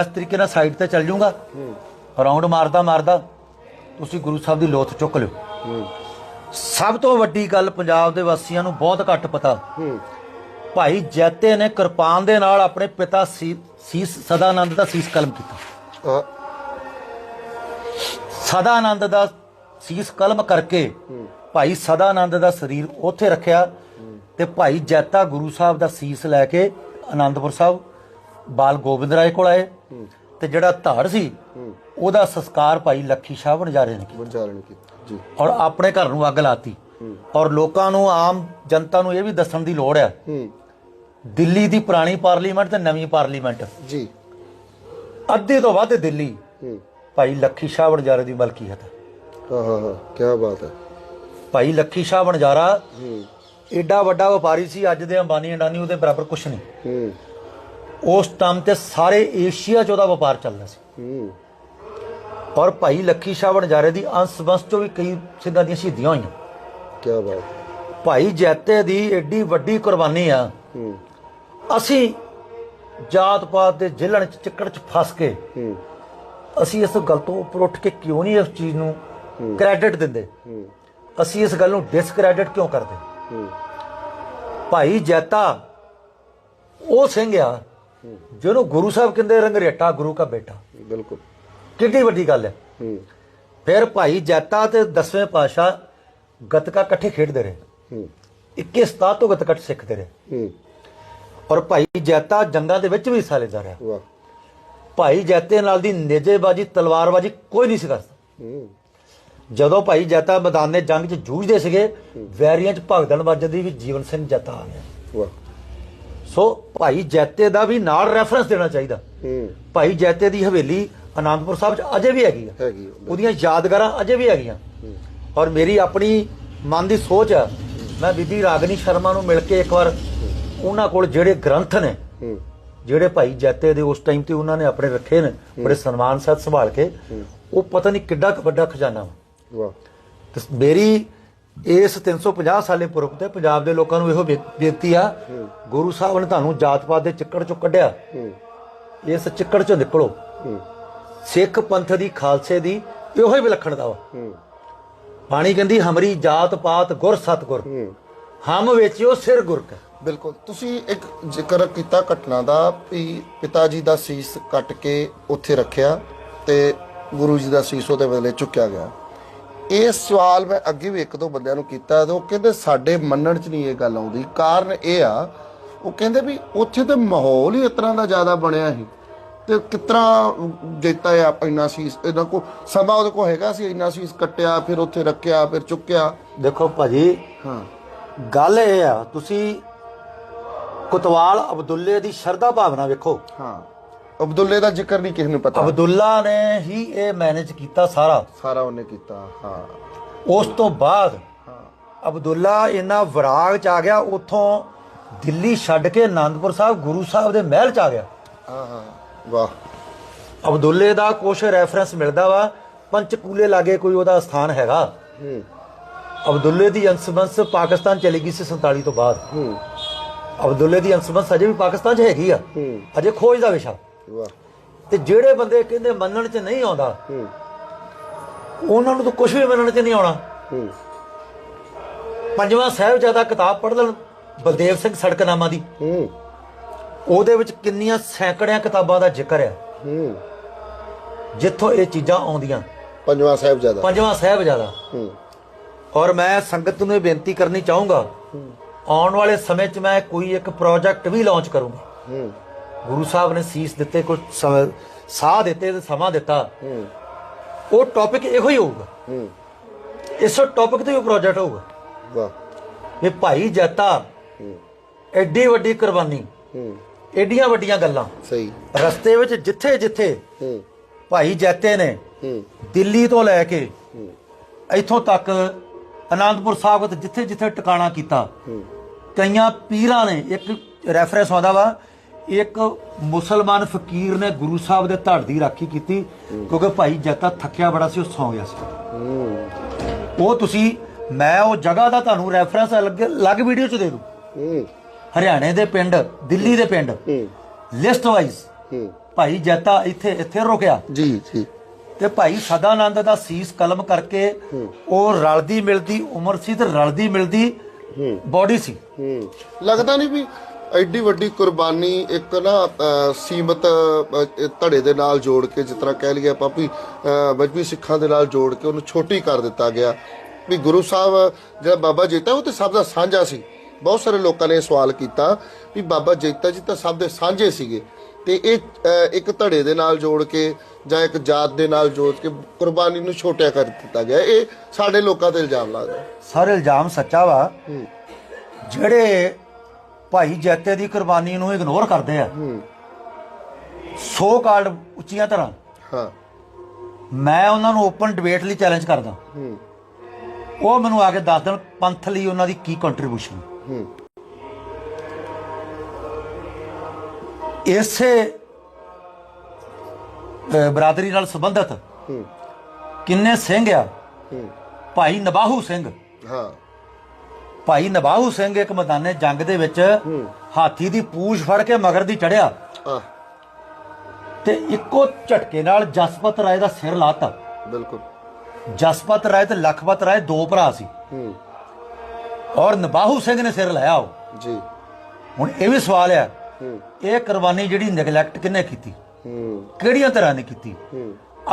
S1: ਇਸ ਤਰੀਕੇ ਨਾਲ ਸਾਈਡ ਤੇ ਚੱਲ ਜਾਊਂਗਾ ਰਾਉਂਡ ਮਾਰਦਾ ਮਾਰਦਾ ਤੁਸੀਂ ਗੁਰੂ ਸਾਹਿਬ ਦੀ ਲੋਥ ਚੁੱਕ ਲਿਓ। ਸਭ ਤੋਂ ਵੱਡੀ ਗੱਲ ਪੰਜਾਬ ਦੇ ਵਾਸੀਆਂ ਨੂੰ ਬਹੁਤ ਘੱਟ ਪਤਾ। ਭਾਈ ਜੈਤੇ ਨੇ ਕਿਰਪਾਨ ਦੇ ਨਾਲ ਆਪਣੇ ਪਿਤਾ ਸੀਸ ਸਦਾਨੰਦ ਦਾ ਸੀਸ ਕਲਮ ਕੀਤਾ। ਸਦਾਨੰਦ ਦਾ ਸੀਸ ਕਲਮ ਕਰਕੇ ਭਾਈ ਸਦਾਨੰਦ ਦਾ ਸਰੀਰ ਉੱਥੇ ਰੱਖਿਆ ਤੇ ਭਾਈ ਜੈਤਾ ਗੁਰੂ ਸਾਹਿਬ ਦਾ ਸੀਸ ਲੈ ਕੇ ਆਨੰਦਪੁਰ ਸਾਹਿਬ ਬਾਲ ਗੋਬਿੰਦ ਰਾਏ ਕੋਲ ਆਏ ਤੇ ਜਿਹੜਾ ਧੜ ਸੀ ਉਹਦਾ ਸੰਸਕਾਰ ਭਾਈ ਲੱਖੀ ਸ਼ਾਹ ਵਣਜਾਰੇ ਨੇ ਕੀਤਾ।
S2: ਬੰਜਾਰਨ ਕੀਤਾ ਜੀ।
S1: ਔਰ ਆਪਣੇ ਘਰ ਨੂੰ ਅੱਗ ਲਾਤੀ। ਔਰ ਲੋਕਾਂ ਨੂੰ ਆਮ ਜਨਤਾ ਨੂੰ ਇਹ ਵੀ ਦੱਸਣ ਦੀ ਲੋੜ ਹੂੰ। ਦਿੱਲੀ ਦੀ ਪੁਰਾਣੀ ਪਾਰਲੀਮੈਂਟ ਤੇ ਨਵੀਂ ਪਾਰਲੀਮੈਂਟ।
S2: ਜੀ।
S1: ਅੱਧੇ ਤੋਂ ਵੱਧ ਦਿੱਲੀ। ਭਾਈ ਲੱਖੀ ਸ਼ਾਹ ਵਣਜਾਰੇ ਦੀ ਮਲਕੀਅਤ ਹੈ
S2: ਹਾਂ ਕੀ ਬਾਤ ਹੈ।
S1: ਭਾਈ ਲੱਖੀ ਸ਼ਾਹ ਵਣਜਾਰਾ ਏਡਾ ਵੱਡਾ ਵਪਾਰੀ ਸੀ ਅੱਜ ਦੇ ਅੰਬਾਨੀ ਅੰਡਾਨੀ ਉਹਦੇ ਬਰਾਬਰ ਕੁਝ ਨਹੀਂ। ਉਸ ਟਾਈਮ ਤੇ ਸਾਰੇ ਏਸ਼ੀਆ 'ਚ ਉਹਦਾ ਵਪਾਰ ਚੱਲਦਾ ਸੀ। ਔਰ ਭਾਈ ਲੱਖੀ ਸ਼ਾਹ ਵਣਜਾਰੇ ਦੀ ਅੰਸ਼ ਬੰਸ ਚੋਂ ਵੀ ਕਈ ਸਿੰਘਾਂ ਦੀਆਂ ਸ਼ਹੀਦੀਆਂ ਹੋਈਆਂ।
S2: ਕੀ ਬਾਤ।
S1: ਭਾਈ ਜੈਤੇ ਦੀ ਏਡੀ ਵੱਡੀ ਕੁਰਬਾਨੀ ਆ।
S2: ਹੂੰ।
S1: ਅਸੀਂ ਜਾਤ ਪਾਤ ਦੇ ਜ਼ਿਲ੍ਹਣ ਚ ਚੱਕੜ ਚ ਫਸ ਕੇ ਅਸੀਂ ਇਸ ਗੱਲ ਤੋਂ ਉੱਪਰ ਉੱਠ ਕੇ ਕਿਉਂ ਨਹੀਂ ਇਸ ਚੀਜ਼ ਨੂੰ ਕ੍ਰੈਡਿਟ ਦਿੰਦੇ? ਅਸੀਂ ਇਸ ਗੱਲ ਨੂੰ ਡਿਸਕ੍ਰੈਡਿਟ ਕਿਉਂ ਕਰਦੇ? ਭਾਈ ਜੈਤਾ ਉਹ ਸਿੰਘ ਆ ਜਿਹਨੂੰ ਗੁਰੂ ਸਾਹਿਬ ਕਹਿੰਦੇ ਰੰਗਰੇਟਾ ਗੁਰੂ ਦਾ ਬੇਟਾ।
S2: ਬਿਲਕੁਲ।
S1: ਕਿੰਨੀ ਵੱਡੀ ਗੱਲ ਹੈ। ਫਿਰ ਭਾਈ ਜੈਤਾ ਤੇ ਦਸਵੇਂ ਪਾਸ਼ਾ ਗਤਕਾ ਇਕੱਠੇ ਖੇਡਦੇ ਰਹੇ।
S2: ਹੂੰ।
S1: 21 ਸਤਾਤ ਤੋਂ ਗਤਕਾ ਸਿੱਖਦੇ ਰਹੇ। ਔਰ ਭਾਈ ਜੈਤਾ ਜੰਗਾਂ ਦੇ ਵਿੱਚ ਵੀ ਹਿੱਸਾ ਲੈਂਦਾ ਰਿਹਾ।
S2: ਵਾਹ।
S1: ਭਾਈ ਜੈਤੇ ਨਾਲ ਦੀ ਨੇਜੇਬਾਜੀ ਤਲਵਾਰਬਾਜੀ ਕੋਈ ਨਹੀਂ ਸੀ ਕਰਦਾ ਜਦੋਂ ਭਾਈ ਜੈਤਾ ਮੈਦਾਨੇ ਜੰਗ 'ਚ ਜੂਝਦੇ ਸੀਗੇ ਵੈਰੀਆਂ 'ਚ ਭਗਦੜ ਵੱਜਦੀ ਵੀ ਜੀਵਨ ਸਿੰਘ ਜੈਤਾ ਆ ਗਿਆ। ਸੋ ਭਾਈ ਜੈਤੇ ਦਾ ਵੀ ਨਾਲ ਰੈਫਰੈਂਸ ਦੇਣਾ ਚਾਹੀਦਾ। ਭਾਈ ਜੈਤੇ ਦੀ ਹਵੇਲੀ ਆਨੰਦਪੁਰ ਸਾਹਿਬ 'ਚ ਅਜੇ ਵੀ ਹੈਗੀ ਆ। ਉਹਦੀਆਂ ਯਾਦਗਾਰਾਂ ਅਜੇ ਵੀ ਹੈਗੀਆਂ। ਔਰ ਮੇਰੀ ਆਪਣੀ ਮਨ ਦੀ ਸੋਚ ਆ ਮੈਂ ਬੀਬੀ ਰਾਗਨੀ ਸ਼ਰਮਾ ਨੂੰ ਮਿਲ ਕੇ ਇੱਕ ਵਾਰ ਉਹਨਾਂ ਕੋਲ ਜਿਹੜੇ ਗ੍ਰੰਥ ਨੇ ਜਿਹੜੇ ਭਾਈ ਜੈਤੇ ਦੇ ਉਸ ਟਾਈਮ ਤੇ ਉਹਨਾਂ ਨੇ ਆਪਣੇ ਰੱਖੇ ਨੇ ਬੜੇ ਸਨਮਾਨ ਸਹਿਤ ਸੰਭਾਲ ਕੇ ਉਹ ਪਤਾ ਨਹੀਂ ਕਿੱਡਾ ਕੁ ਵੱਡਾ ਖਜ਼ਾਨਾ ਵਾ।
S2: ਵਾਹ।
S1: ਤੇ ਮੇਰੀ ਇਸ 350 ਸਾਲੇ ਪੁਰਬ ਤੇ ਪੰਜਾਬ ਦੇ ਲੋਕਾਂ ਨੂੰ ਇਹੋ ਬੇਨਤੀ ਆ ਗੁਰੂ ਸਾਹਿਬ ਨੇ ਤੁਹਾਨੂੰ ਜਾਤ ਪਾਤ ਦੇ ਚੱਕੜ ਚੋਂ ਕੱਢਿਆ। ਇਸ ਚੱਕੜ ਚੋਂ ਨਿਕਲੋ। ਸਿੱਖ ਪੰਥ ਦੀ ਖਾਲਸੇ ਦੀ ਇਹੋ ਹੀ ਵਿਲੱਖਣਤਾ ਵਾ। ਬਾਣੀ ਕਹਿੰਦੀ ਹਮਰੀ ਜਾਤ ਪਾਤ ਗੁਰ ਸਤਗੁਰ। ਹਮ ਵੇਚਿਓ ਸਿਰ ਗੁਰ ਕਾ।
S2: ਬਿਲਕੁਲ। ਤੁਸੀਂ ਇੱਕ ਜ਼ਿਕਰ ਕੀਤਾ ਘਟਨਾ ਦਾ ਵੀ ਪਿਤਾ ਜੀ ਦਾ ਸੀਸ ਕੱਟ ਕੇ ਉੱਥੇ ਰੱਖਿਆ ਤੇ ਗੁਰੂ ਜੀ ਦਾ ਸੀਸ ਉਹਦੇ ਬਦਲੇ ਚੁੱਕਿਆ ਗਿਆ। ਇਹ ਸਵਾਲ ਮੈਂ ਅੱਗੇ ਵੀ ਇੱਕ ਦੋ ਬੰਦਿਆਂ ਨੂੰ ਕੀਤਾ ਤੇ ਉਹ ਕਹਿੰਦੇ ਸਾਡੇ ਮੰਨਣ 'ਚ ਨਹੀਂ ਇਹ ਗੱਲ ਆਉਂਦੀ। ਕਾਰਨ ਇਹ ਆ ਉਹ ਕਹਿੰਦੇ ਵੀ ਉੱਥੇ ਤੇ ਮਾਹੌਲ ਹੀ ਇਸ ਤਰ੍ਹਾਂ ਦਾ ਜ਼ਿਆਦਾ ਬਣਿਆ ਸੀ। ਤੇ ਕਿਤਨਾ ਦਿੱਤਾ ਆ ਇੰਨਾ ਸੀਸ? ਇਹਨਾਂ ਕੋ ਸਮਾਂ ਉਹਦੇ ਕੋ ਹੈਗਾ ਸੀ ਇੰਨਾ ਸੀਸ ਕੱਟਿਆ ਫਿਰ ਉੱਥੇ ਰੱਖਿਆ ਫਿਰ ਚੁੱਕਿਆ?
S1: ਦੇਖੋ ਭਾਜੀ
S2: ਹਾਂ।
S1: ਗੱਲ ਇਹ ਆ ਤੁਸੀਂ ਕੁਤਵਾਲ ਅਬਦੁੱਲੇ ਦੀ ਸ਼ਰਧਾ ਭਾਵਨਾ ਵੇਖੋ।
S2: ਹਾਂ ਅਬਦੁੱਲੇ ਦਾ ਜ਼ਿਕਰ ਨਹੀਂ ਕਿਸੇ ਨੂੰ ਪਤਾ।
S1: ਅਬਦੁੱਲਾ ਨੇ ਹੀ ਇਹ ਮੈਨੇਜ ਕੀਤਾ ਸਾਰਾ।
S2: ਸਾਰਾ ਉਹਨੇ ਕੀਤਾ ਹਾਂ।
S1: ਉਸ ਤੋਂ ਬਾਅਦ ਅਬਦੁੱਲਾ ਇਹਨਾਂ ਵਿਰਾਗ ਚ ਆ ਗਿਆ ਉੱਥੋਂ ਦਿੱਲੀ ਛੱਡ ਕੇ ਆਨੰਦਪੁਰ ਸਾਹਿਬ ਗੁਰੂ ਸਾਹਿਬ ਦੇ ਮਹਿਲ ਚ ਆ ਗਿਆ।
S2: ਹਾਂ ਹਾਂ। ਵਾਹ।
S1: ਅਬਦੁੱਲੇ ਦਾ ਕੁਛ ਰੈਫਰੈਂਸ ਮਿਲਦਾ ਵਾ ਪੰਚਕੂਲੇ ਲਾਗੇ ਕੋਈ ਉਹਦਾ ਸਥਾਨ ਹੈਗਾ।
S2: ਹੂੰ।
S1: ਅਬਦੁੱਲੇ ਦੀ ਅੰਸ਼ਬੰਸ ਪਾਕਿਸਤਾਨ ਚਲੀ ਗਈ ਸੀ 47 ਤੋਂ ਬਾਅਦ।
S2: ਹੂੰ।
S1: ਅਬਦੁੱਲੇ ਦੀ ਅੰਸ਼ਬੰਸ ਅਜੇ ਵੀ ਪਾਕਿਸਤਾਨ 'ਚ ਹੈਗੀ ਆ।
S2: ਹੂੰ।
S1: ਅਜੇ ਖੋਜ ਦਾ ਵਿਸ਼ਾ।
S2: ਵਾਹ।
S1: ਤੇ ਜਿਹੜੇ ਬੰਦੇ ਕਹਿੰਦੇ ਮੰਨਣ 'ਚ ਨਹੀਂ ਆਉਂਦਾ
S2: ਹੂੰ।
S1: ਉਹਨਾਂ ਨੂੰ ਤਾਂ ਕੁਝ ਵੀ ਮੰਨਣ 'ਚ ਨਹੀਂ ਆਉਣਾ।
S2: ਹੂੰ।
S1: ਪੰਜਵਾਂ ਸਾਹਿਬਜ਼ਾਦਾ ਕਿਤਾਬ ਪੜ੍ਹ ਲੈਣ ਬਲਦੇਵ ਸਿੰਘ ਸੜਕਨਾਮਾ ਦੀ।
S2: ਹੂੰ।
S1: ਉਹਦੇ ਵਿੱਚ ਕਿੰਨੀਆਂ ਸੈਂਕੜਿਆਂ ਕਿਤਾਬਾਂ ਦਾ ਜ਼ਿਕਰ ਹੈ
S2: ਹੂੰ।
S1: ਜਿੱਥੋਂ ਇਹ ਚੀਜ਼ਾਂ ਆਉਂਦੀਆਂ।
S2: ਪੰਜਵਾਂ ਸਾਹਿਬਜ਼ਾਦਾ।
S1: ਪੰਜਵਾਂ ਸਾਹਿਬਜ਼ਾਦਾ।
S2: ਹੂੰ।
S1: ਔਰ ਮੈਂ ਸੰਗਤ ਨੂੰ ਇਹ ਬੇਨਤੀ ਕਰਨੀ ਚਾਹੂੰਗਾ ਆਉਣ ਵਾਲੇ ਸਮੇਂ 'ਚ ਮੈਂ ਕੋਈ ਇੱਕ ਪ੍ਰੋਜੈਕਟ ਵੀ ਲਾਂਚ ਕਰੂੰਗਾ। ਗੁਰੂ ਸਾਹਿਬ ਨੇ ਸੀਸ ਦਿੱਤੇ ਕੁਝ ਸਾਹ ਦਿੱਤੇ ਤੇ ਸਮਾਂ ਦਿੱਤਾ। ਉਹ ਟੌਪਿਕ ਇਹੋ ਹੀ ਹੋਊਗਾ। ਇਸ ਟੌਪਿਕ ਤੇ ਹੀ ਪ੍ਰੋਜੈਕਟ ਹੋਊਗਾ।
S2: ਵਾਹ।
S1: ਵੀ ਭਾਈ ਜੱਤਾ ਐਡੀ ਵੱਡੀ ਕੁਰਬਾਨੀ ਐਡੀਆਂ ਵੱਡੀਆਂ ਗੱਲਾਂ।
S2: ਸਹੀ।
S1: ਰਸਤੇ ਵਿੱਚ ਜਿੱਥੇ ਜਿੱਥੇ ਭਾਈ ਜੈਤੇ ਨੇ ਦਿੱਲੀ ਤੋਂ ਲੈ ਕੇ ਇੱਥੋਂ ਤੱਕ ਅਨੰਦਪੁਰ ਸਾਹਿਬ ਤੇ ਜਿੱਥੇ ਜਿੱਥੇ ਟਿਕਾਣਾ ਕੀਤਾ ਕਈਆਂ ਪੀਰਾਂ ਨੇ ਇੱਕ ਰੈਫਰੈਂਸ ਆਉਂਦਾ ਵਾ ਇੱਕ ਮੁਸਲਮਾਨ ਫਕੀਰ ਨੇ ਗੁਰੂ ਸਾਹਿਬ ਦੇ ਧੜ ਦੀ ਰਾਖੀ ਕੀਤੀ ਕਿਉਂਕਿ ਭਾਈ ਜੱਤਾ ਥੱਕਿਆ ਬੜਾ ਸੀ ਉਹ ਸੌਂ ਗਿਆ ਸੀ। ਉਹ ਤੁਸੀਂ ਮੈਂ ਉਹ ਜਗ੍ਹਾ ਦਾ ਤੁਹਾਨੂੰ ਰੈਫਰੈਂਸ ਅਲੱਗ ਵੀਡੀਓ ਚ ਦੇ ਦੂੰ। ਹਰਿਆਣੇ ਦੇ ਪਿੰਡ ਦਿੱਲੀ ਦੇ ਪਿੰਡ ਲਿਸਟ ਵਾਈਜ਼ ਭਾਈ ਜੱਤਾ ਇੱਥੇ ਇੱਥੇ ਰੁਕਿਆ।
S2: ਜੀ ਜੀ।
S1: ਤੇ ਭਾਈ ਸਦਾਨੰਦ ਦਾ ਸੀਸ ਕਲਮ ਕਰਕੇ ਉਹ ਰਲਦੀ ਮਿਲਦੀ ਉਮਰ ਸੀ ਤੇ ਰਲਦੀ ਮਿਲਦੀ ਬਾਡੀ ਸੀ।
S2: ਲੱਗਦਾ ਨਹੀਂ ਵੀ ਐਡੀ ਵੱਡੀ ਕੁਰਬਾਨੀ ਇੱਕ ਨਾ ਸੀਮਤ ਧੜੇ ਦੇ ਨਾਲ ਜੋੜ ਕੇ ਜਿਸ ਤਰ੍ਹਾਂ ਕਹਿ ਲਈਏ ਆਪਾਂ ਵੀ ਅਹ, ਮਜਬੀ ਸਿੱਖਾਂ ਦੇ ਨਾਲ ਜੋੜ ਕੇ ਉਹਨੂੰ ਛੋਟੀ ਕਰ ਦਿੱਤਾ ਗਿਆ। ਵੀ ਗੁਰੂ ਸਾਹਿਬ ਜਿਹੜਾ ਬਾਬਾ ਜੀਤਾ ਉਹ ਤੇ ਸਭ ਦਾ ਸਾਂਝਾ ਸੀ। ਬਹੁਤ ਸਾਰੇ ਲੋਕਾਂ ਨੇ ਸਵਾਲ ਕੀਤਾ ਵੀ ਬਾਬਾ ਜੀਤਾ ਜੀ ਤਾਂ ਸਭ ਦੇ ਸਾਂਝੇ ਸੀਗੇ। ਤੇ ਇਹ ਇੱਕ ਧੜੇ ਦੇ ਨਾਲ ਜੋੜ ਕੇ ਜਾਂ ਇੱਕ ਜਾਤ ਦੇ ਨਾਲ ਜੋੜ ਕੇ ਕੁਰਬਾਨੀ ਨੂੰ ਛੋਟਿਆ ਕਰ ਦਿੱਤਾ ਗਿਆ। ਇਹ ਸਾਡੇ ਲੋਕਾਂ ਤੇ ਇਲਜ਼ਾਮ ਲੱਗਦਾ
S1: ਸਾਰੇ ਇਲਜ਼ਾਮ ਸੱਚਾ ਵਾ। ਜਿਹੜੇ ਭਾਈ ਜੈਤੇ ਦੀ ਕੁਰਬਾਨੀ ਨੂੰ ਇਗਨੋਰ ਕਰਦੇ ਆ ਸੋ ਕਾਲਡ ਉੱਚੀਆਂ ਤਰ੍ਹਾਂ
S2: ਹਾਂ।
S1: ਮੈਂ ਉਹਨਾਂ ਨੂੰ ਓਪਨ ਡਿਬੇਟ ਲਈ ਚੈਲੰਜ ਕਰਦਾ। ਉਹ ਮੈਨੂੰ ਆ ਕੇ ਦੱਸ ਦੇਣ ਪੰਥ ਲਈ ਉਹਨਾਂ ਦੀ ਕੀ ਕੰਟਰੀਬਿਊਸ਼ਨ ਇਸੇ ਬਰਾਦਰੀ ਨਾਲ ਸੰਬੰਧਿਤ ਕਿੰਨੇ ਸਿੰਘ ਆ? ਭਾਈ ਨਬਾਹੂ ਸਿੰਘ।
S2: ਹਾਂ।
S1: ਭਾਈ ਨਬਾਹੂ ਸਿੰਘ ਇੱਕ ਮੈਦਾਨੇ ਜੰਗ ਦੇ ਵਿੱਚ ਹਾਥੀ ਦੀ ਪੂਛ ਫੜ ਕੇ ਮਗਰ ਦੀ ਚੜਿਆ ਤੇ ਇੱਕੋ ਝਟਕੇ ਨਾਲ ਜਸਪਤ ਰਾਏ ਦਾ ਸਿਰ ਲਾਤਾ।
S2: ਬਿਲਕੁਲ।
S1: ਜਸਪਤ ਰਾਏ ਤੇ ਲਖਪਤ ਰਾਏ ਦੋ ਭਰਾ ਸੀ।
S2: ਹੂੰ।
S1: ਔਰ ਨਬਾਹੂ ਸਿੰਘ ਨੇ ਸਿਰ ਲਾਇਆ ਉਹ।
S2: ਜੀ।
S1: ਹੁਣ ਇਹ ਵੀ ਸਵਾਲ ਆ
S2: ਹੂੰ
S1: ਇਹ ਕੁਰਬਾਨੀ ਜਿਹੜੀ ਨੈਗਲੈਕਟ ਕਿੰਨੇ ਕੀਤੀ? ਕਿਹੜੀਆਂ ਤਰ੍ਹਾਂ ਨੇ ਕੀਤੀ?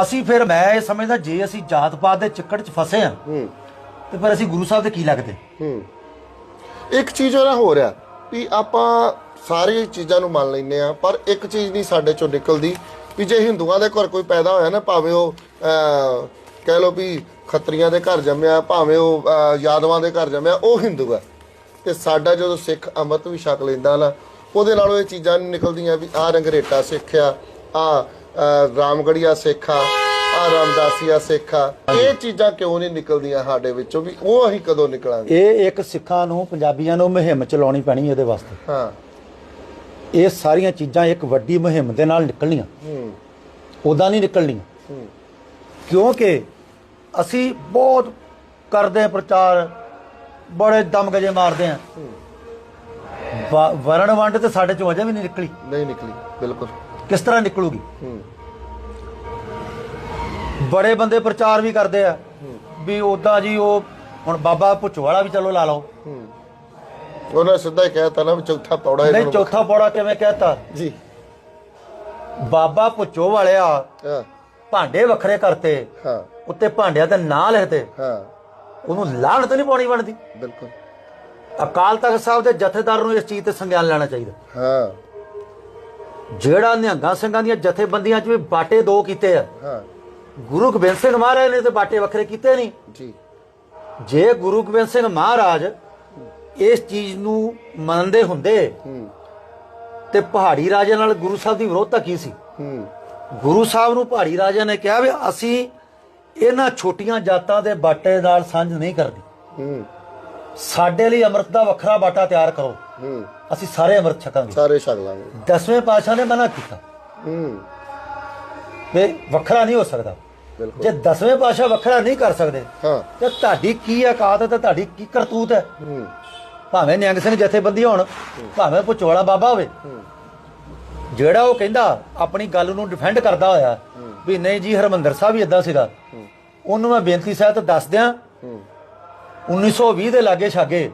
S1: ਅਸੀਂ ਫਿਰ ਮੈਂ ਇਹ ਸਮਝਦਾ ਜੇ ਅਸੀਂ ਜਾਤ ਪਾਤ ਦੇ ਚੱਕਰ 'ਚ ਫਸੇ ਆ ਤੇ ਫਿਰ ਅਸੀਂ ਗੁਰੂ ਸਾਹਿਬ ਦੇ ਕੀ ਲੱਗਦੇ?
S2: ਇੱਕ ਚੀਜ਼ ਹੋਰ ਹੋ ਰਿਹਾ ਵੀ ਆਪਾਂ ਸਾਰੀਆਂ ਚੀਜ਼ਾਂ ਨੂੰ ਮੰਨ ਲੈਂਦੇ ਆ ਪਰ ਇੱਕ ਚੀਜ਼ ਨਹੀਂ ਸਾਡੇ ਚੋਂ ਨਿਕਲਦੀ ਵੀ ਜੇ ਹਿੰਦੂਆਂ ਦੇ ਘਰ ਕੋਈ ਪੈਦਾ ਹੋਇਆ ਨਾ ਭਾਵੇਂ ਉਹ ਕਹਿ ਲਓ ਵੀ ਖੱਤਰੀਆਂ ਦੇ ਘਰ ਜੰਮਿਆ ਭਾਵੇਂ ਉਹ ਯਾਦਵਾਂ ਦੇ ਘਰ ਜੰਮਿਆ ਉਹ ਹਿੰਦੂ ਹੈ। ਤੇ ਸਾਡਾ ਜਦੋਂ ਸਿੱਖ ਅੰਮ੍ਰਿਤ ਵੀ ਛਕ ਲੈਂਦਾ ਨਾ ਉਹਦੇ ਨਾਲੋਂ ਇਹ ਚੀਜ਼ਾਂ ਨਹੀਂ ਨਿਕਲਦੀਆਂ ਵੀ ਆਹ ਰੰਗਰੇਟਾ ਸਿੱਖ ਆ ਆ ਰਾਮਗੜੀਆ ਸਿੱਖ ਆ ਆ ਰਾਮਦਾਸੀਆ ਸਿੱਖ ਆ। ਇਹ ਚੀਜ਼ਾਂ ਕਿਉਂ ਨਹੀਂ ਨਿਕਲਦੀਆਂ ਸਾਡੇ ਵਿੱਚੋਂ ਵੀ ਉਹ ਅਸੀਂ ਕਦੋਂ ਨਿਕਲਾਂਗੇ?
S1: ਇਹ ਇੱਕ ਸਿੱਖਾਂ ਨੂੰ ਪੰਜਾਬੀਆਂ ਨੂੰ ਮੁਹਿੰਮ ਚਲਾਉਣੀ ਪੈਣੀ ਇਹਦੇ ਵਾਸਤੇ।
S2: ਹਾਂ।
S1: ਇਹ ਸਾਰੀਆਂ ਚੀਜ਼ਾਂ ਇੱਕ ਵੱਡੀ ਮੁਹਿੰਮ ਦੇ ਨਾਲ ਨਿਕਲਣੀਆਂ।
S2: ਹੂੰ।
S1: ਉਦਾਂ ਨਹੀਂ ਨਿਕਲਣੀਆਂ।
S2: ਹੂੰ।
S1: ਕਿਉਂਕਿ ਅਸੀਂ ਬਹੁਤ ਕਰਦੇ ਪ੍ਰਚਾਰ ਬੜੇ ਦਮਗਜੇ ਮਾਰਦੇ ਆ ਵਰਣ ਵੰਡ ਤੇ ਸਾਡੇ ਚੋਂ ਅਜੇ ਵੀ ਨਹੀਂ ਨਿਕਲੀ।
S2: ਨਹੀਂ ਨਿਕਲੀ ਬਿਲਕੁਲ।
S1: ਕਿਸ ਤਰ੍ਹਾਂ ਨਿਕਲੂਗੀ?
S2: ਹੂੰ।
S1: ਬੜੇ ਬੰਦੇ ਪ੍ਰਚਾਰ ਵੀ ਕਰਦੇ ਆ ਵੀ ਉਦਾਂ ਜੀ ਉਹ ਹੁਣ ਬਾਬਾ ਭੁੱਚੋ ਵਾਲਾ ਵੀ ਚਲੋ ਲਾ ਲਓ।
S2: ਹੂੰ। ਉਹਨਾਂ ਨੇ ਸਿੱਧਾ ਹੀ ਕਹਿਤਾ ਨਾ ਵੀ ਚੌਥਾ ਪੌੜਾ ਇਹਨਾਂ
S1: ਨਹੀਂ
S2: ਨੂੰ
S1: ਚੌਥਾ ਪੌੜਾ ਕਿਵੇਂ ਕਹਿਤਾ?
S2: ਜੀ।
S1: ਬਾਬਾ ਭੁੱਚੋ ਵਾਲਿਆ
S2: ਹਾਂ।
S1: ਭਾਂਡੇ ਵੱਖਰੇ ਕਰਤੇ
S2: ਹਾਂ।
S1: ਉੱਤੇ ਭਾਂਡਿਆਂ ਤੇ ਨਾਂ ਲਿਖਦੇ
S2: ਹਾਂ।
S1: ਉਹਨੂੰ ਲਾਹਣਤ ਨਹੀਂ ਪਾਉਣੀ ਬਣਦੀ।
S2: ਬਿਲਕੁਲ।
S1: ਅਕਾਲ ਤਖਤ ਸਾਹਿਬ ਦੇ ਜਥੇਦਾਰ ਨੂੰ ਇਸ ਚੀਜ਼ ਤੇ ਸੰਗਿਆਨ ਲੈਣਾ ਚਾਹੀਦਾ।
S2: ਹਾਂ।
S1: ਜਿਹੜਾ ਨਿਹੰਗਾਂ ਸਿੰਘਾਂ ਦੀਆਂ ਜਥੇਬੰਦੀਆਂ 'ਚ ਵੀ ਬਾਟੇ ਦੋ ਕੀਤੇ ਆ
S2: ਹਾਂ।
S1: ਗੁਰੂ ਗੋਬਿੰਦ ਸਿੰਘ ਮਹਾਰਾਜ ਨੇ ਤੇ ਬਾਟੇ ਵੱਖਰੇ ਕੀਤੇ ਨਹੀਂ
S2: ਜੀ।
S1: ਜੇ ਗੁਰੂ ਗੋਬਿੰਦ ਸਿੰਘ ਮਹਾਰਾਜ ਇਸ ਚੀਜ਼ ਨੂੰ ਮੰਨਦੇ ਹੁੰਦੇ ਤੇ ਪਹਾੜੀ ਰਾਜੇ ਨਾਲ ਗੁਰੂ ਸਾਹਿਬ ਦੀ ਵਿਰੋਧਤਾ ਕੀ ਸੀ? ਗੁਰੂ ਸਾਹਿਬ ਨੂੰ ਪਹਾੜੀ ਰਾਜਾ ਨੇ ਕਿਹਾ ਵੀ ਅਸੀਂ ਇਹਨਾਂ ਛੋਟੀਆਂ ਜਾਤਾਂ ਦੇ ਬਾਟੇ ਨਾਲ ਸਾਂਝ ਨਹੀਂ ਕਰਦੀ।
S2: ਹੂੰ।
S1: ਸਾਡੇ ਲਈ ਅੰਮ੍ਰਿਤ ਦਾ ਵੱਖਰਾ ਬਾਟਾ ਤਿਆਰ ਕਰੋ।
S2: ਹੂੰ।
S1: ਅਸੀਂ ਸਾਰੇ ਅੰਮ੍ਰਿਤ ਛਕਾਂਗੇ।
S2: ਸਾਰੇ ਛਕ ਲਾਂਗੇ।
S1: ਦਸਵੇਂ ਪਾਤਸ਼ਾਹ ਨੇ ਮਨਾ ਕੀਤਾ।
S2: ਹੂੰ।
S1: ਵੀ ਵੱਖਰਾ ਨਹੀਂ ਹੋ ਸਕਦਾ।
S2: ਬਿਲਕੁਲ।
S1: ਜੇ ਦਸਵੇਂ ਪਾਤਸ਼ਾਹ ਵੱਖਰਾ ਨਹੀਂ ਕਰ ਸਕਦੇ
S2: ਹਾਂ।
S1: ਤੇ ਤੁਹਾਡੀ ਕੀ ਔਕਾਤ ਹੈ ਤੇ ਤੁਹਾਡੀ ਕੀ ਕਰਤੂਤ ਹੈ?
S2: ਹੂੰ।
S1: ਭਾਵੇਂ ਨਿਹੰਗ ਸਿੰਘ ਜਥੇਬੰਦੀ ਹੋਣ ਭਾਵੇਂ ਭੁਚੋਲਾ ਬਾਬਾ ਹੋਵੇ।
S2: ਹੂੰ।
S1: ਜਿਹੜਾ ਉਹ ਕਹਿੰਦਾ ਆਪਣੀ ਗੱਲ ਨੂੰ ਡਿਫੈਂਡ ਕਰਦਾ ਹੋਇਆ ਵੀ ਨਹੀਂ ਜੀ ਹਰਮੰਦਰ ਸਾਹਿਬ ਵੀ ਇਦਾਂ ਸੀਗਾ। ਉਹਨੂੰ ਮੈਂ ਬੇਨਤੀ ਸਹਿਤ ਦੱਸ ਦਿਆਂ।
S2: ਹੂੰ।
S1: 1920 ਦੇ ਲਾਗੇ ਛਾਗੇ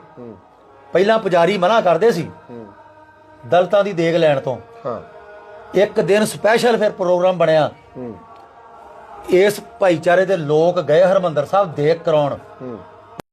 S1: ਪਹਿਲਾਂ ਪੁਜਾਰੀ ਮਨਾ ਕਰਦੇ ਸੀ ਦਲਤਾਂ ਦੀ ਦੇਗ ਲੈਣ ਤੋਂ।
S2: ਹਾਂ।
S1: ਇੱਕ ਦਿਨ ਸਪੈਸ਼ਲ ਫਿਰ ਪ੍ਰੋਗਰਾਮ ਬਣਿਆ। ਇਸ ਭਾਈਚਾਰੇ ਦੇ ਲੋਕ ਗਏ ਹਰਮੰਦਰ ਸਾਹਿਬ ਦੇਗ ਕਰਾਉਣ।